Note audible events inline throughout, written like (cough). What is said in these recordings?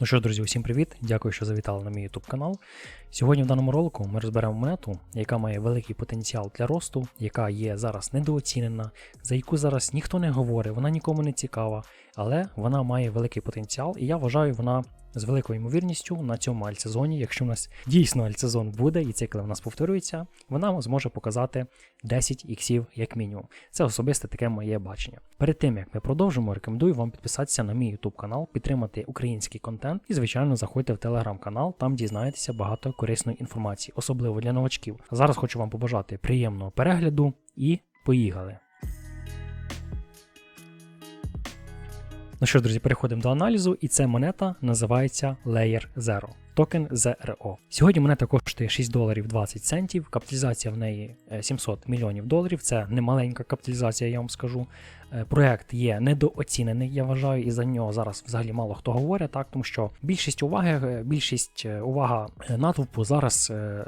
Ну що, друзі, усім привіт! Дякую, що завітали на мій YouTube канал. Сьогодні в даному ролику ми розберемо монету, яка має великий потенціал для росту, яка є зараз недооцінена, за яку зараз ніхто не говорить, вона нікому не цікава, але вона має великий потенціал, і я вважаю, вона з великою ймовірністю на цьому альтсезоні, якщо в нас дійсно альтсезон буде і цикли в нас повторюються, вона зможе показати 10 іксів як мінімум. Це особисте таке моє бачення. Перед тим як ми продовжимо, рекомендую вам підписатися на мій YouTube канал, підтримати український контент і, звичайно, заходьте в телеграм-канал, там дізнаєтеся багато корисної інформації, особливо для новачків. Зараз хочу вам побажати приємного перегляду і поїхали! Ну що, ж, друзі, переходимо до аналізу, і ця монета називається Layer Zero. Токен ZRO. Сьогодні монета коштує 6 доларів 20 центів. Капіталізація в неї е, 700 мільйонів доларів. Це не маленька капіталізація, я вам скажу. Е, Проект є недооцінений, я вважаю, і за нього зараз взагалі мало хто говорить, так тому що більшість уваги, е, більшість е, увага е, натовпу зараз е,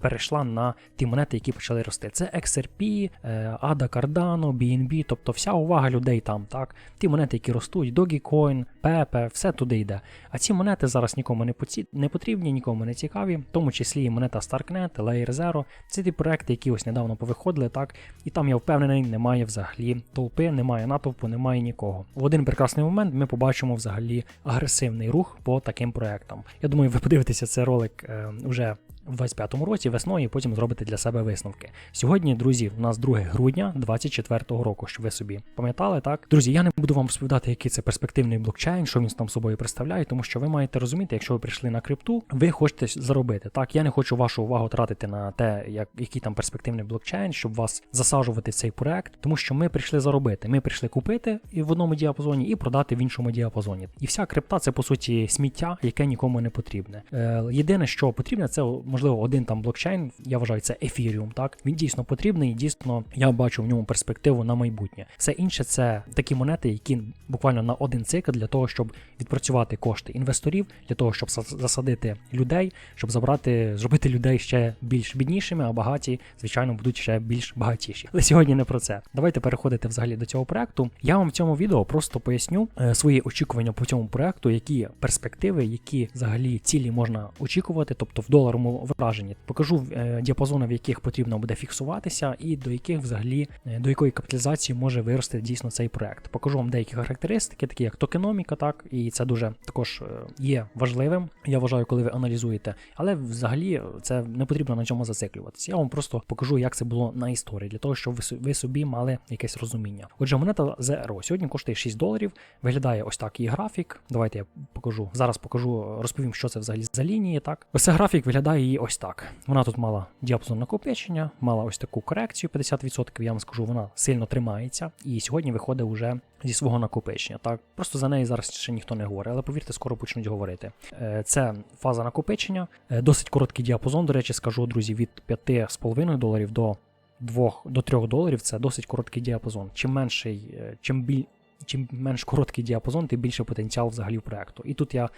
перейшла на ті монети, які почали рости. Це XRP, е, ADA Cardano, BNB, тобто вся увага людей там, так. Ті монети, які ростуть, Dogecoin, Pepe, все туди йде. А ці монети зараз нікому не поці- не потрібні, нікому не цікаві, в тому числі і монета Starknet, Layer Zero. Це ті проекти, які ось недавно повиходили, так, і там я впевнений, немає взагалі толпи, немає натовпу, немає нікого. В один прекрасний момент ми побачимо взагалі агресивний рух по таким проектам. Я думаю, ви подивитеся цей ролик е, вже в 25-му році весною, і потім зробите для себе висновки. Сьогодні, друзі, у нас 2 грудня 24-го року, щоб ви собі пам'ятали, так? Друзі, я не буду вам розповідати, який це перспективний блокчейн, що він там собою представляє, тому що ви маєте розуміти, якщо ви прийшли на крипту, ви хочете заробити. Так, я не хочу вашу увагу тратити на те, як, який там перспективний блокчейн, щоб вас засаджувати цей проект, тому що ми прийшли заробити. Ми прийшли купити і в одному діапазоні і продати в іншому діапазоні. І вся крипта це по суті сміття, яке нікому не потрібне. Е, єдине, що потрібне, це можливо один там блокчейн. Я вважаю, це Ethereum, Так він дійсно потрібний. і Дійсно, я бачу в ньому перспективу на майбутнє. Все інше це такі монети, які буквально на один цикл для того, щоб відпрацювати кошти інвесторів, для того, щоб засадити людей, щоб забрати, зробити людей ще більш біднішими, а багаті, звичайно, будуть ще більш багатіші. Але сьогодні не про це. Давайте переходити взагалі до цього проекту. Я вам в цьому відео просто поясню е, свої очікування по цьому проекту, які перспективи, які взагалі цілі можна очікувати, тобто в доларовому враженні. Покажу е, діапазони, в яких потрібно буде фіксуватися, і до яких взагалі е, до якої капіталізації може вирости дійсно цей проект. Покажу вам деякі характеристики, такі як токеноміка, так і це дуже також е, є важливим. Я вважаю, коли ви аналізуєте, але взагалі це не потрібно на цьому зациклюватися. Я вам просто покажу, як це було на історії, для того, щоб ви собі мали якесь розуміння. Отже, монета ZRO сьогодні коштує 6 доларів. Виглядає ось так її графік. Давайте я покажу. Зараз покажу, розповім, що це взагалі за лінії. Так, ось цей графік виглядає її ось так. Вона тут мала діапазон накопичення, мала ось таку корекцію 50%. Я вам скажу, вона сильно тримається, і сьогодні виходить уже зі свого накопичення. Так, просто за неї зараз ще ніхто не говорить, але повірте, скоро почнуть говорити. Е, Це фаза накопичення, Е, досить короткий діапазон. До речі, скажу, друзі, від 5,5 доларів до 2 до 3 доларів це досить короткий діапазон. Чим менший, е, чим біль. Чим менш короткий діапазон, тим більше потенціал взагалі в проекту. І тут я,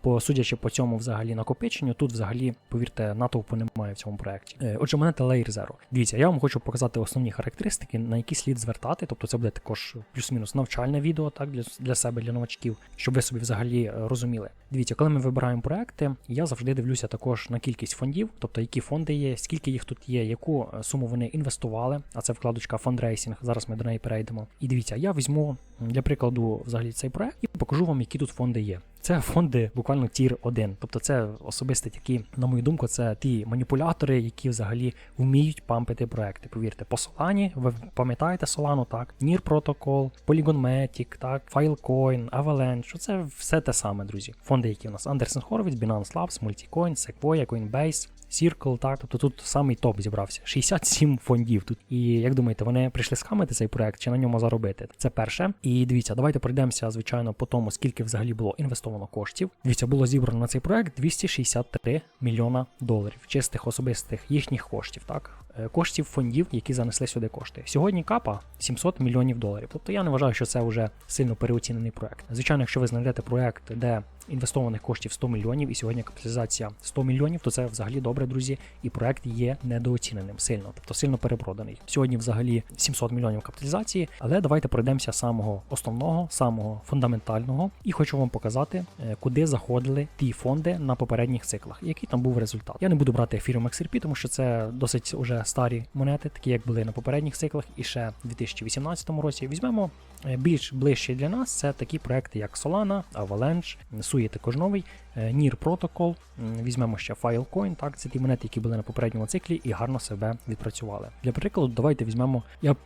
по судячи по цьому взагалі накопиченню, тут взагалі, повірте, натовпу немає в цьому проекті. Е, Отже, монета Layer Zero. Дивіться, я вам хочу показати основні характеристики, на які слід звертати. Тобто це буде також плюс-мінус навчальне відео, так для, для себе, для новачків, щоб ви собі взагалі е, розуміли. Дивіться, коли ми вибираємо проекти, я завжди дивлюся також на кількість фондів, тобто які фонди є, скільки їх тут є, яку е, суму вони інвестували. А це вкладочка фондрейсінг. Зараз ми до неї перейдемо. І дивіться, я візьму для прикладу взагалі цей проект і покажу вам, які тут фонди є. Це фонди буквально тір 1. Тобто це особисті такі, на мою думку, це ті маніпулятори, які взагалі вміють пампити проекти. Повірте, по Solana, ви пам'ятаєте Solana, так? Нір Protocol, Polygon Matic, так, Filecoin, Avalanche, це все те саме, друзі. Фонди, які у нас Андерсен Horowitz, Binance Labs, Multicoin, Sequoia, Coinbase, Circle, так, тобто тут самий топ зібрався. 67 фондів тут. І як думаєте, вони прийшли схамити цей проект чи на ньому заробити? Це перше. І дивіться, давайте пройдемося, звичайно, по тому, скільки взагалі було інвестовано коштів. Дивіться, було зібрано на цей проект 263 мільйона доларів чистих особистих їхніх коштів, так. Е, коштів фондів, які занесли сюди кошти. Сьогодні капа 700 мільйонів доларів. Тобто я не вважаю, що це вже сильно переоцінений проект. Звичайно, якщо ви знайдете проект, де інвестованих коштів 100 мільйонів, і сьогодні капіталізація 100 мільйонів, то це взагалі добре, друзі. І проект є недооціненим сильно, тобто сильно перепроданий. Сьогодні взагалі 700 мільйонів капіталізації, але давайте пройдемося самого основного, самого фундаментального, і хочу вам показати, е, куди заходили ті фонди на попередніх циклах, який там був результат. Я не буду брати Ethereum XRP, тому що це досить уже старі монети, такі як були на попередніх циклах, і ще в 2018 році. Візьмемо е, більш ближчі для нас. Це такі проекти, як Solana, Avalanche, Sui також новий, е, NIR Protocol. Візьмемо ще Filecoin, так, це ті монети, які були на попередньому циклі і гарно себе відпрацювали. Для прикладу, давайте візьмемо. Я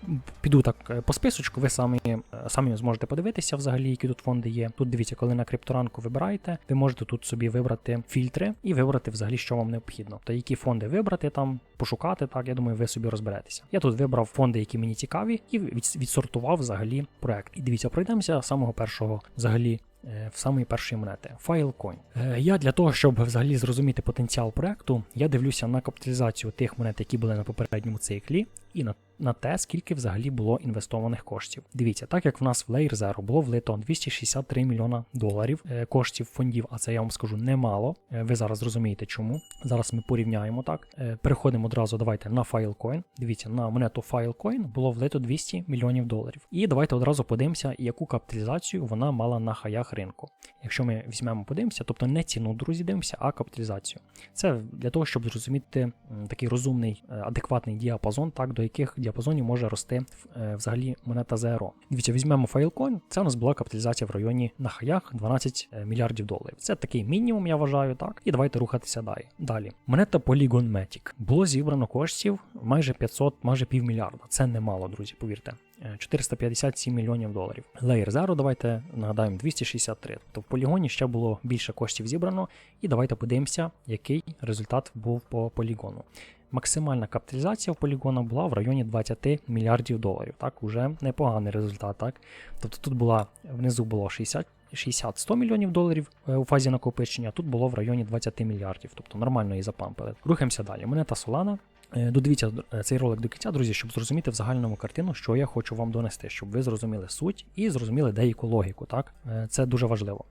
піду так е, по списочку, ви самі, е, самі зможете подивитися взагалі, які тут фонди є. Тут дивіться, коли на крипторанку вибираєте, ви можете тут собі вибрати фільтри і вибрати взагалі, що вам необхідно. Та які фонди вибрати там, пошукати, так, я думаю, ви собі розберетеся. Я тут вибрав фонди, які мені цікаві, і відсортував взагалі проект. І дивіться, пройдемося з самого першого взагалі е, в самої першої монети Filecoin. Е, Я для того, щоб взагалі зрозуміти потенціал проекту, я дивлюся на капіталізацію тих монет, які були на попередньому циклі, і на, на те, скільки взагалі було інвестованих коштів. Дивіться, так як в нас в Layer Zero було влито 263 мільйона доларів е, коштів фондів, а це я вам скажу немало. Е, Ви зараз зрозумієте чому. Зараз ми порівняємо так. Е, Переходимо одразу. Давайте на Filecoin. Дивіться, на монету Filecoin було влито 200 мільйонів доларів. І давайте одразу подивимося, яку капіталізацію вона мала на хаях ринку. Якщо ми візьмемо, подивимося, тобто не ціну, друзі, дивимося, а капіталізацію. Це для того, щоб зрозуміти такий розумний, адекватний діапазон, так до яких діапазонів може рости е, взагалі монета ZRO. Дивіться, візьмемо Filecoin, це у нас була капіталізація в районі на хаях 12 е, мільярдів доларів. Це такий мінімум, я вважаю, так. І давайте рухатися далі. Далі. Монета Polygon Matic. Було зібрано коштів майже 500, майже півмільярда. Це немало, друзі, повірте. Е, 457 мільйонів доларів. Layer Zero, давайте нагадаємо 263. Тобто в полігоні ще було більше коштів зібрано. І давайте подивимося, який результат був по полігону. Максимальна капіталізація в полігона була в районі 20 мільярдів доларів. Так, уже непоганий результат. Так? Тобто тут була внизу було 60. 60-100 мільйонів доларів е, у фазі накопичення, тут було в районі 20 мільярдів, тобто нормально її запампили. Рухаємося далі. Монета Solana. Е, Додивіться е, цей ролик до кінця, друзі, щоб зрозуміти в загальному картину, що я хочу вам донести, щоб ви зрозуміли суть і зрозуміли деяку логіку. Так, це дуже важливо.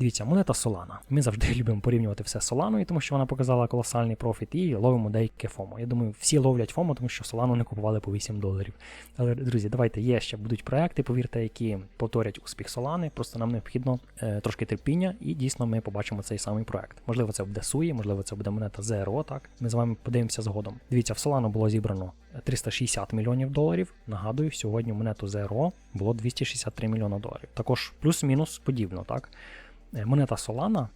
Дивіться, монета Solana. Ми завжди (laughs) любимо порівнювати все з Solana, тому що вона показала колосальний профіт і ловимо деяке FOMO. Я думаю, всі ловлять FOMO, тому що Solana не купували по 8 доларів. Але, друзі, давайте є ще будуть проекти, повірте, які повторять успіх Solana. Просто нам необхідно е, трошки терпіння, і дійсно ми побачимо цей самий проект. Можливо, це буде SUI, можливо, це буде монета ZRO, так. Ми з вами подивимося згодом. Дивіться, в Solana було зібрано 360 мільйонів доларів. Нагадую, сьогодні монету ZRO було 263 мільйона доларів. Також плюс-мінус подібно, так. Е, Монета Solana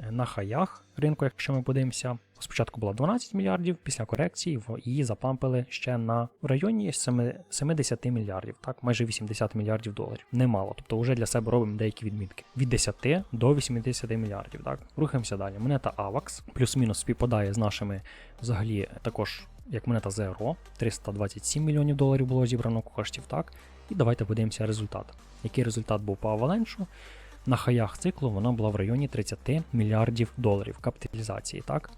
е, на хаях ринку, якщо ми подивимося, спочатку була 12 мільярдів, після корекції її запампили ще на в районі семи- 70 мільярдів, так, майже 80 мільярдів доларів. Немало. Тобто вже для себе робимо деякі відмітки. Від 10 до 80 мільярдів. Так. Рухаємося далі. Монета AVAX плюс-мінус співпадає з нашими взагалі е, також. Як монета ZRO, 327 мільйонів доларів було зібрано коштів, так. І давайте подивимося результат. Який результат був по Avalanche? На хаях циклу вона була в районі 30 мільярдів доларів капіталізації. Так?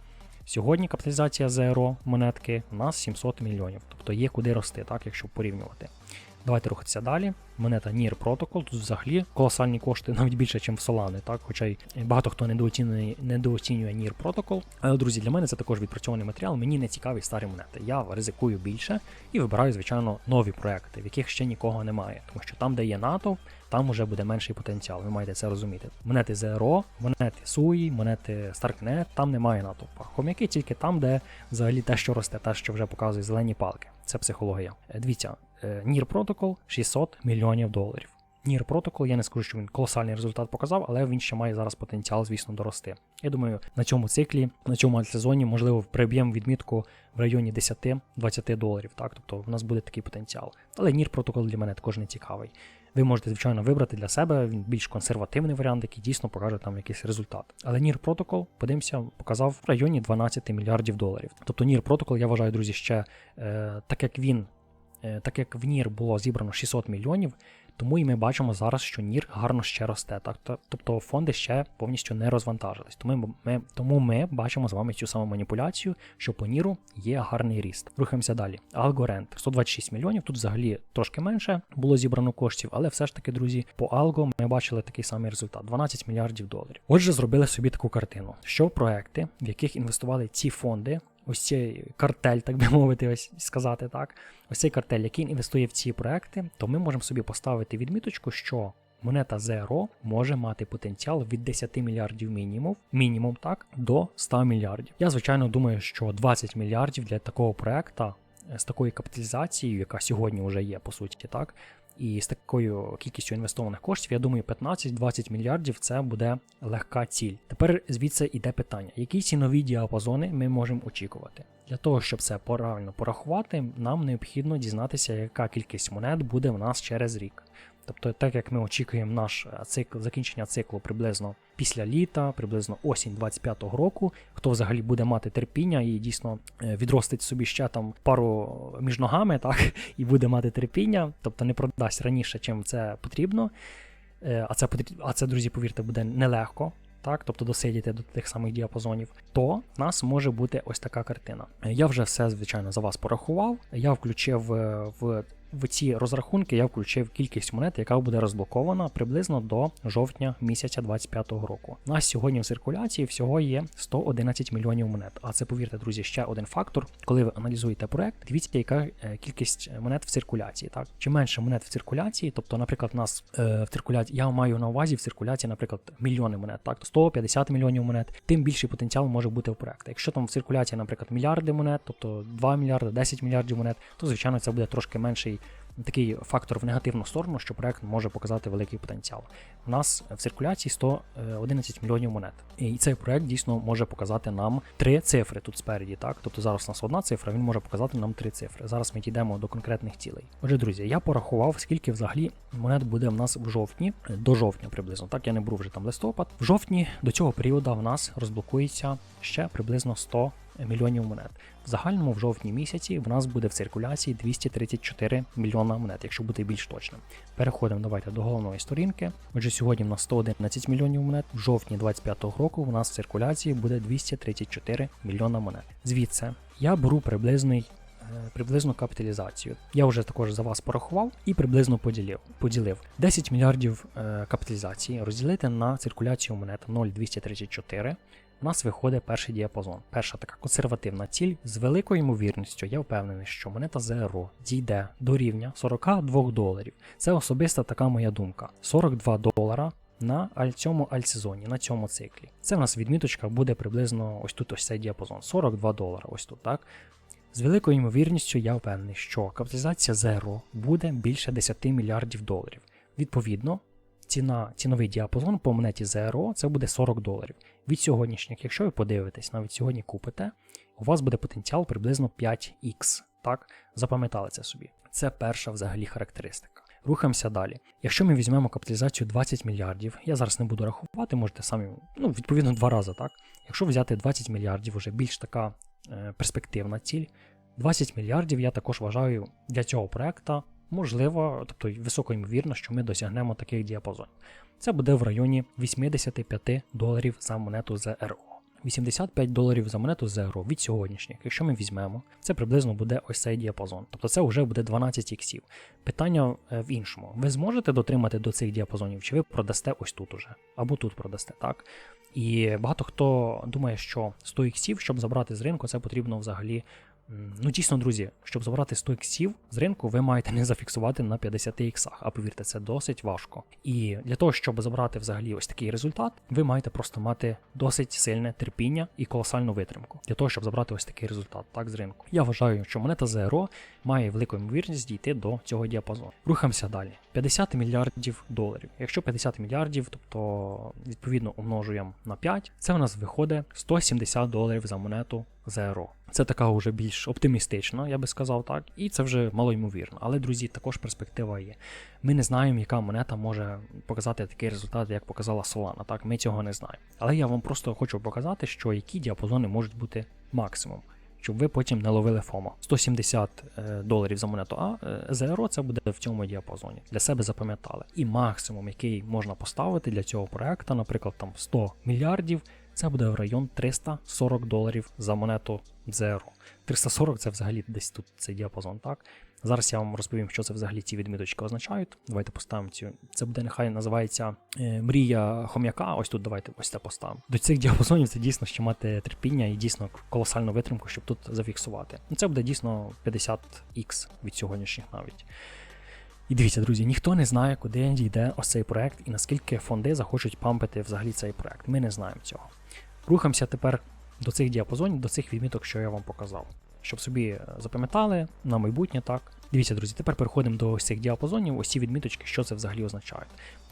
Сьогодні капіталізація ZRO монетки у нас 700 мільйонів, тобто є куди рости, так, якщо порівнювати. Давайте рухатися далі. Монета NIR Protocol, тут взагалі колосальні кошти, навіть більше, ніж в Solana, так? Хоча й багато хто недооцінює, недооцінює NIR Protocol. Але, друзі, для мене це також відпрацьований матеріал. Мені не цікаві старі монети. Я ризикую більше і вибираю, звичайно, нові проекти, в яких ще нікого немає. Тому що там, де є НАТО, там вже буде менший потенціал. Ви маєте це розуміти. Монети ZRO, монети SUI, монети StarkNet, там немає натовпа. Хом'яки тільки там, де взагалі те, що росте, те, що вже показує зелені палки. Це психологія. Е, Дивіться, е, NIR Protocol 600 мільйонів доларів. NIR Protocol, я не скажу, що він колосальний результат показав, але він ще має зараз потенціал, звісно, дорости. Я думаю, на цьому циклі, на цьому сезоні, можливо, приб'ємо відмітку в районі 10-20 доларів. Так, тобто в нас буде такий потенціал. Але NIR Protocol для мене також не цікавий. Ви можете, звичайно, вибрати для себе більш консервативний варіант, який дійсно покаже там якийсь результат. Але NIR Protocol, подивимося, показав в районі 12 мільярдів доларів. Тобто NIR Protocol, я вважаю, друзі, ще е, так як він, е, так як в NIR було зібрано 600 мільйонів, Тому і ми бачимо зараз, що NIR гарно ще росте. Так? Тобто фонди ще повністю не розвантажились. Тому ми, тому ми бачимо з вами цю саму маніпуляцію, що по NIR є гарний ріст. Рухаємося далі. Алгорент 126 мільйонів. Тут взагалі трошки менше було зібрано коштів, але все ж таки, друзі, по Алго ми бачили такий самий результат 12 мільярдів доларів. Отже, зробили собі таку картину, що проекти, в яких інвестували ці фонди. Ось цей картель, так би (laughs) мовити, ось сказати так. Ось цей картель, який інвестує в ці проекти, то ми можемо собі поставити відміточку, що монета Zero може мати потенціал від 10 мільярдів мінімум, мінімум так, до 100 мільярдів. Я звичайно думаю, що 20 мільярдів для такого проекта з такою капіталізацією, яка сьогодні вже є, по суті, так. І з такою кількістю інвестованих коштів, я думаю, 15-20 мільярдів це буде легка ціль. Тепер звідси йде питання: які цінові діапазони ми можемо очікувати? Для того, щоб це правильно порахувати, нам необхідно дізнатися, яка кількість монет буде в нас через рік. Тобто, так як ми очікуємо наш цикл закінчення циклу приблизно після літа, приблизно осінь 25-го року, хто взагалі буде мати терпіння і дійсно відростить собі ще там пару між ногами, (laughs) так і буде мати терпіння, тобто не продасть раніше, чим це потрібно. А це а це, друзі, повірте, буде нелегко. Так, тобто досидіти до тих самих діапазонів, то в нас може бути ось така картина. Я вже все, звичайно, за вас порахував. Я включив в в ці розрахунки я включив кількість монет, яка буде розблокована приблизно до жовтня місяця 2025 року. У нас сьогодні в циркуляції всього є 111 мільйонів монет. А це, повірте, друзі, ще один фактор. Коли ви аналізуєте проект, дивіться, яка кількість монет в циркуляції. Так, чим менше монет в циркуляції, тобто, наприклад, у нас е, в циркуляції, я маю на увазі в циркуляції, наприклад, мільйони монет, так 150 мільйонів монет, тим більший потенціал може бути в проекту. Якщо там в циркуляції, наприклад, мільярди монет, тобто 2 мільярди, 10 мільярдів монет, то звичайно це буде трошки менший такий фактор в негативну сторону, що проект може показати великий потенціал. У нас в циркуляції 111 мільйонів монет. І цей проект дійсно може показати нам три цифри тут спереді. Так, тобто зараз у нас одна цифра, він може показати нам три цифри. Зараз ми дійдемо до конкретних цілей. Отже, друзі, я порахував, скільки взагалі монет буде в нас в жовтні, до жовтня приблизно. Так, я не беру вже там листопад. В жовтні до цього періоду в нас розблокується ще приблизно 100 мільйонів монет. В загальному в жовтні місяці в нас буде в циркуляції 234 мільйона монет, якщо бути більш точним. Переходимо давайте до головної сторінки. Отже, сьогодні в нас 111 мільйонів монет. В жовтні 25-го року в нас в циркуляції буде 234 мільйона монет. Звідси я беру приблизний. Приблизну капіталізацію. Я вже також за вас порахував і приблизно поділив. поділив. 10 мільярдів е, капіталізації розділити на циркуляцію монет 0,234 у нас виходить перший діапазон. Перша така консервативна ціль. З великою ймовірністю я впевнений, що монета ZRO дійде до рівня 42 доларів. Це особиста така моя думка. 42 долара. На цьому альтсезоні, на цьому циклі. Це в нас відміточка буде приблизно ось тут ось цей діапазон. 42 долара. Ось тут, так? З великою ймовірністю я впевнений, що капіталізація Zero буде більше 10 мільярдів доларів. Відповідно, ціна, ціновий діапазон по монеті ZRO це буде 40 доларів. Від сьогоднішніх, якщо ви подивитесь, навіть сьогодні купите, у вас буде потенціал приблизно 5х. Так, запам'ятали це собі. Це перша взагалі характеристика. Рухаємося далі. Якщо ми візьмемо капіталізацію 20 мільярдів, я зараз не буду рахувати, можете самі, ну, відповідно, два рази, так? Якщо взяти 20 мільярдів, вже більш така е, перспективна ціль, 20 мільярдів я також вважаю для цього проекту можливо, тобто високо ймовірно, що ми досягнемо таких діапазонів. Це буде в районі 85 доларів за монету ZRO. 85 доларів за монету ZRO від сьогоднішніх, якщо ми візьмемо, це приблизно буде ось цей діапазон. Тобто це вже буде 12 іксів. Питання е, в іншому: ви зможете дотримати до цих діапазонів, чи ви продасте ось тут уже, або тут продасте, так? І багато хто думає, що 100 іксів, щоб забрати з ринку, це потрібно взагалі Ну, дійсно, друзі, щоб забрати 100 іксів з ринку, ви маєте не зафіксувати на 50 іксах, а повірте, це досить важко. І для того, щоб забрати взагалі ось такий результат, ви маєте просто мати досить сильне терпіння і колосальну витримку для того, щоб забрати ось такий результат так з ринку. Я вважаю, що монета ZRO має велику ймовірність дійти до цього діапазону. Рухаємося далі. 50 мільярдів доларів. Якщо 50 мільярдів, тобто відповідно умножуємо на 5, це у нас виходить 170 доларів за монету ZRO. Це така вже більш оптимістична, я би сказав так, і це вже малоймовірно. Але, друзі, також перспектива є. Ми не знаємо, яка монета може показати такий результат, як показала Solana. Так, ми цього не знаємо. Але я вам просто хочу показати, що які діапазони можуть бути максимум. щоб ви потім не ловили ФОМО. 170 е, доларів за монету А е, ЗРО це буде в цьому діапазоні. Для себе запам'ятали. І максимум, який можна поставити для цього проекту, наприклад, там 100 мільярдів, це буде в район 340 доларів за монету ЗРО. 340 це взагалі десь тут цей діапазон, так? Зараз я вам розповім, що це взагалі ці відміточки означають. Давайте поставимо цю. Це буде нехай називається е, мрія хом'яка. Ось тут давайте ось це поставимо. До цих діапазонів це дійсно ще мати терпіння і дійсно колосальну витримку, щоб тут зафіксувати. Ну, Це буде дійсно 50х від сьогоднішніх навіть. І дивіться, друзі, ніхто не знає, куди йде ось цей проект і наскільки фонди захочуть пампити взагалі цей проект. Ми не знаємо цього. Рухаємося тепер до цих діапазонів, до цих відміток, що я вам показав. Щоб собі е, запам'ятали на майбутнє так. Дивіться, друзі, тепер переходимо до ось цих діапазонів, ось ці відміточки, що це взагалі означає.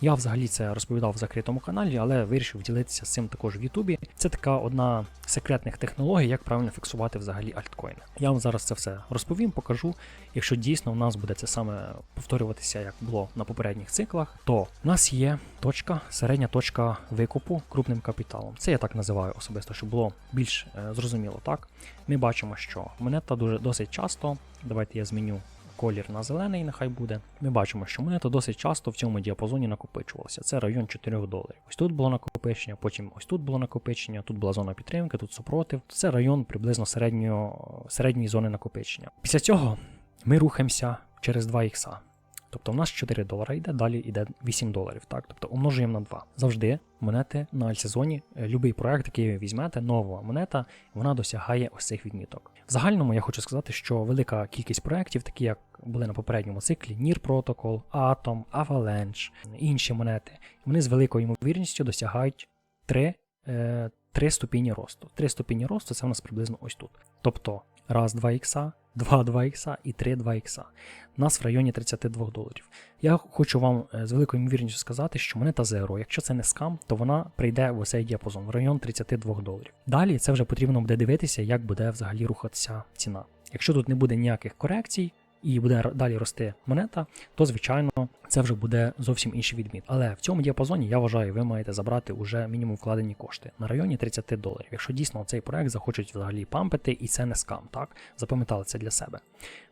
Я взагалі це розповідав в закритому каналі, але вирішив ділитися з цим також в Ютубі. Це така одна з секретних технологій, як правильно фіксувати взагалі альткоїни. Я вам зараз це все розповім, покажу. Якщо дійсно у нас буде це саме повторюватися, як було на попередніх циклах, то в нас є точка, середня точка викупу крупним капіталом. Це я так називаю особисто, щоб було більш е, зрозуміло. Так, ми бачимо, що монета дуже досить часто. Давайте я зміню колір на зелений, нехай буде. Ми бачимо, що монета досить часто в цьому діапазоні накопичувалася. Це район 4 доларів. Ось тут було накопичення, потім ось тут було накопичення, тут була зона підтримки, тут супротив. Це район приблизно середньої, зони накопичення. Після цього ми рухаємося через 2 ікса. Тобто у нас 4 долара йде, далі йде 8 доларів. Так? Тобто умножуємо на 2. Завжди монети на альсезоні, будь-який проект, який ви візьмете, нова монета, вона досягає ось цих відміток. В загальному я хочу сказати, що велика кількість проєктів, такі як були на попередньому циклі, NIR Protocol, Atom, Avalanche, інші монети, вони з великою ймовірністю досягають 3, е, 3 ступені росту. 3 ступені росту це у нас приблизно ось тут. Тобто раз 2 ікса, 2 2 ікса і 3 2 ікса. Нас в районі 32 доларів. Я хочу вам з великою ймовірністю сказати, що монета Zero, якщо це не скам, то вона прийде в цей діапазон в район 32 доларів. Далі це вже потрібно буде дивитися, як буде взагалі рухатися ціна. Якщо тут не буде ніяких корекцій, і буде далі рости монета, то звичайно це вже буде зовсім інший відміт. Але в цьому діапазоні я вважаю, ви маєте забрати уже мінімум вкладені кошти на районі 30 доларів. Якщо дійсно цей проект захочуть взагалі пампити, і це не скам, так запам'ятали це для себе.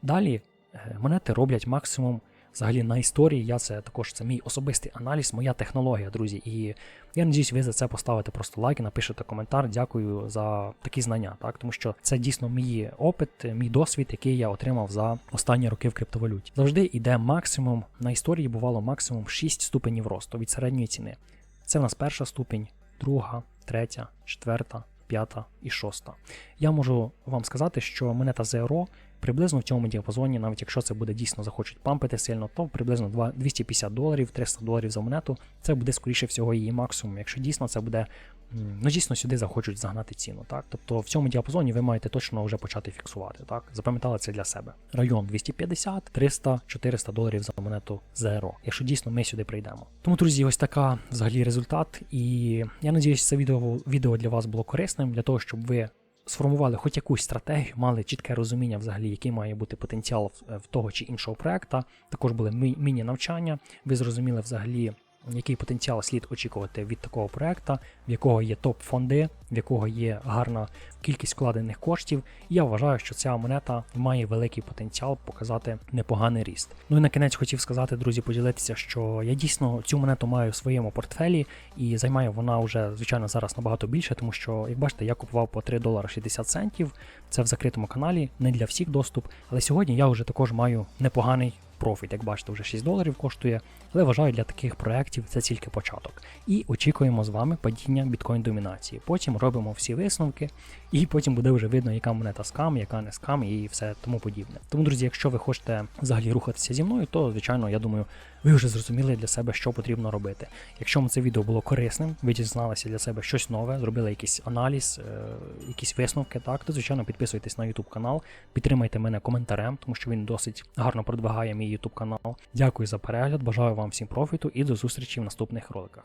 Далі е, монети роблять максимум взагалі на історії. Я це також це мій особистий аналіз, моя технологія, друзі. І я надіюсь, ви за це поставите просто лайк, напишете коментар. Дякую за такі знання, так тому що це дійсно мій опит, мій досвід, який я отримав за останні роки в криптовалюті. Завжди йде максимум на історії. Бувало максимум 6 ступенів росту від середньої ціни. Це в нас перша ступінь, друга, третя, четверта. П'ята і шоста. Я можу вам сказати, що монета Zero приблизно в цьому діапазоні, навіть якщо це буде дійсно захочуть пампити сильно, то приблизно 250 доларів, 300 доларів за монету. Це буде скоріше всього її максимум. Якщо дійсно це буде, ну дійсно сюди захочуть загнати ціну. так. Тобто в цьому діапазоні ви маєте точно вже почати фіксувати. так. Запам'ятали це для себе. Район 250, 300, 400 доларів за монету Zero, якщо дійсно ми сюди прийдемо. Тому, друзі, ось така взагалі результат. І я надіюсь, це відео, відео для вас було корисним, для того, щоб ви сформували хоч якусь стратегію, мали чітке розуміння, взагалі, який має бути потенціал в того чи іншого проекта. Також були міні-навчання. Ви зрозуміли взагалі, який потенціал слід очікувати від такого проекту, в якого є топ-фонди, в якого є гарна кількість вкладених коштів. І я вважаю, що ця монета має великий потенціал показати непоганий ріст. Ну і на кінець хотів сказати, друзі, поділитися, що я дійсно цю монету маю в своєму портфелі, і займає вона вже, звичайно, зараз набагато більше, тому що, як бачите, я купував по 3 долара 60 центів. Це в закритому каналі, не для всіх доступ. Але сьогодні я вже також маю непоганий профіт, як бачите, вже 6 доларів коштує. Але вважаю, для таких проєктів це тільки початок. І очікуємо з вами падіння біткоін-домінації. Потім робимо всі висновки, і потім буде вже видно, яка монета скам, яка не скам і все тому подібне. Тому, друзі, якщо ви хочете взагалі рухатися зі мною, то звичайно, я думаю, ви вже зрозуміли для себе, що потрібно робити. Якщо вам це відео було корисним, ви дізналися для себе щось нове, зробили якийсь аналіз, е якісь висновки, так, то звичайно підписуйтесь на YouTube канал, підтримайте мене коментарем, тому що він досить гарно продвигає мій YouTube канал. Дякую за перегляд, бажаю вам всім профіту і до зустрічі в наступних роликах.